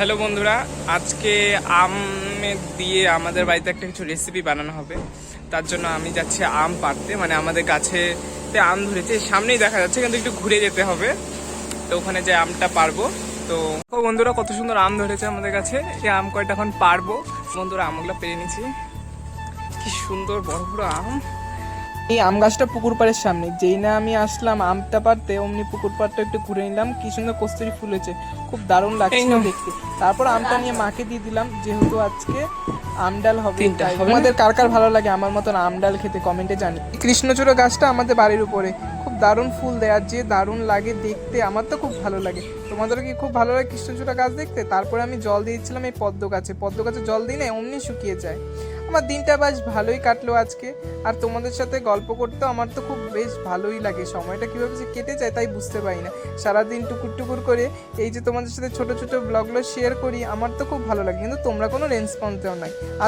Hello বন্ধুরা, আজকে আম দিয়ে আমাদের বাড়িতে একটা কিছু রেসিপি বানানো হবে। তার জন্য আমি যাচ্ছি আম পাড়তে মানে আমাদের গাছে আম ধরেছে, সামনেই দেখা যাচ্ছে, কিন্তু একটু ঘুরে যেতে হবে। তো ওখানে যে আমটা পারব তো বন্ধুরা, কত সুন্দর আম ধরেছে আমাদের কাছে। এই আম কয়টা এখন পারব বন্ধুরা, আমগুলো পেরে নিছি কি সুন্দর বড় বড় আম। এই আম গাছটা পুকুর পাড়ের সামনে। যেই না আমি আসলাম আমটা পারতে অমনি পুকুর পাড়টা একটু ঘুরে নিলাম কি সুন্দর কস্তুরি ফুল হয়েছে। খুব দারুণ লাগছিল দেখতে। তারপর আমটা নিয়ে মাকে দিয়ে দিলাম যেহেতু আজকে আমডাল হবে? আমাদের কার কার ভালো লাগে আমার মতন আমডাল খেতে কমেন্টে জানি কৃষ্ণচূড়া গাছটা আমাদের বাড়ির উপরে। খুব দারুণ ফুল দেয় যে দারুণ লাগে দেখতে আমার তো খুব ভালো লাগে। তোমাদের কি খুব ভালো লাগে কৃষ্ণচূড়া গাছ দেখতে? তারপরে আমি জল দিয়েছিলাম এই পদ্ম গাছে। পদ্ম গাছে জল দিই না অমনি শুকিয়ে যায়। আমার দিনটা বেশ ভালোই কাটলো আজকে। আর তোমাদের সাথে গল্প করতে আমার তো খুব বেশ ভালোই লাগে। সময়টা কীভাবে যে কেটে যায় তাই বুঝতে পারি না। সারাদিন টুকুর টুকুর করে এই যে তোমাদের সাথে ছোটো ছোটো ব্লগগুলো শেয়ার করি, আমার তো খুব ভালো লাগে। কিন্তু তোমরা কোনো রেসপন্স দেও নাই।